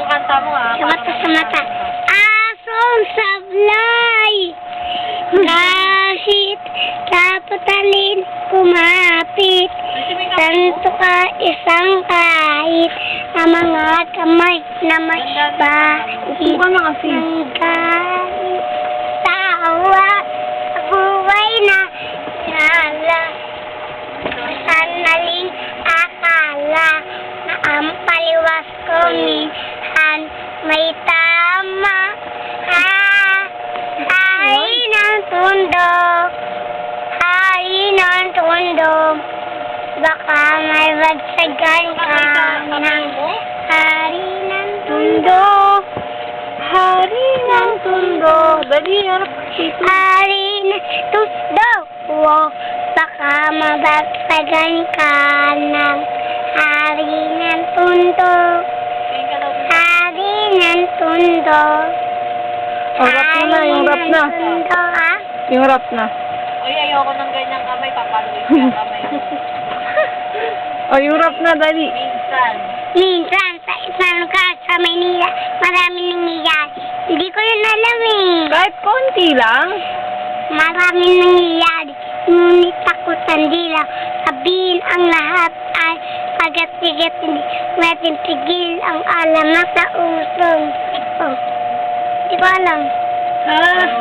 yung kanta mo ah. Sa mata, sa mata. Asong sablay. Kahit tapatalin, kumapit. Santo ka isang kahit na mga kamay na may kasi. ng kahit tawa sa buhay na nala. Sanaling akala na ang paliwas ko minsan may tama. Ah, hari ng tundo, hari ng tundo, baka may bagsagan ka ng hari ng tundo, hari ng tundo. Dali, harap dito. Hari ng tundo, wow, baka mabagsagan ka ng hari ng tundo, hari ng tundo. Oh, rap na, yung rap na. Ah. Yung rap na. Uy, ayoko ng ganyang kamay, papaluin ko yung kamay mo. Oh, rap na, dali. Minsan. Minsan, sa isang lugar sa Maynila, maraming nangyayari. Hindi ko yun alam eh. Kahit konti lang. Maraming nangyayari. Ngunit ako tandila. Sabihin ang lahat ay pagat-tigat hindi natin tigil ang alamat sa usong. Oh. Hindi ko alam. Ah.